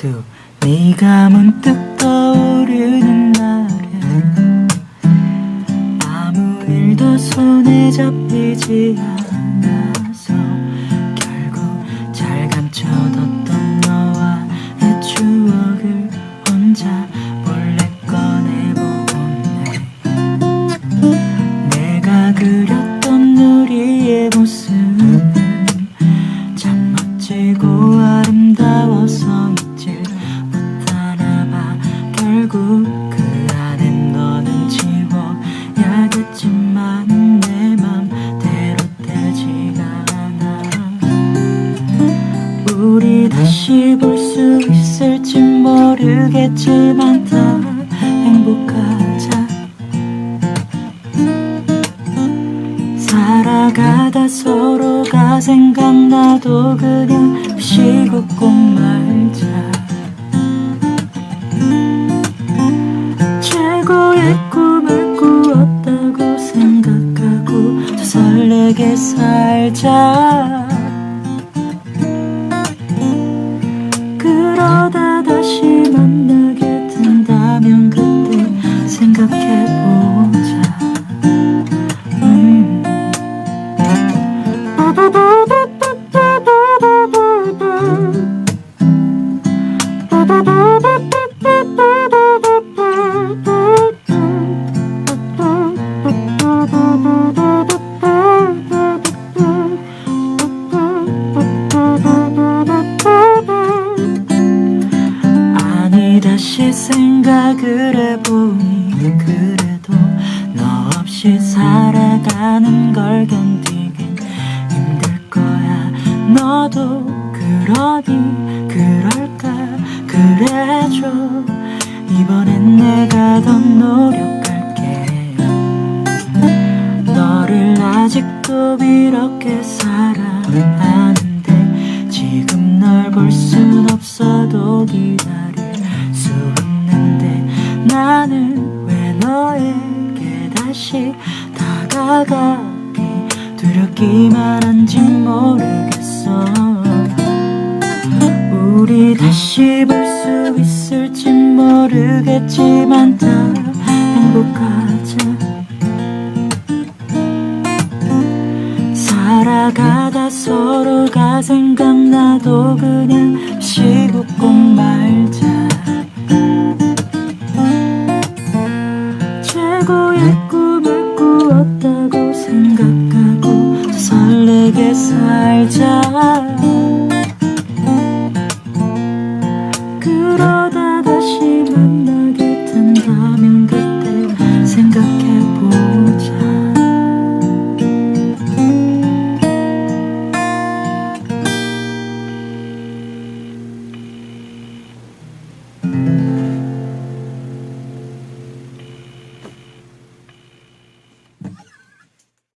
two 네가 문득 떠오르는 날에 아무 일도 손에 잡히지 않아 그 안엔 너는 지워야겠지만 내 맘대로 되지가 않아. 우리 다시 볼 수 있을지 모르겠지만 다 행복하자. 살아가다 서로가 생각나도 그냥 쉬고 꼭 말자 살자 생각을 해보니 그래도 너 없이 살아가는 걸 견디긴 힘들 거야. 너도 그러니 그럴까? 그래줘. 이번엔 내가 더 노력할게. 너를 아직도 이렇게 사랑하는데 지금 널 볼 순 없어도 기다릴 다시 다가가기 두렵기만 한지 모르겠어. 우리 다시 볼 수 있을지 모르겠지만 다 행복하자. 살아가다 서로가 생각나도 그냥 쉬고 꼭 말 꾸었다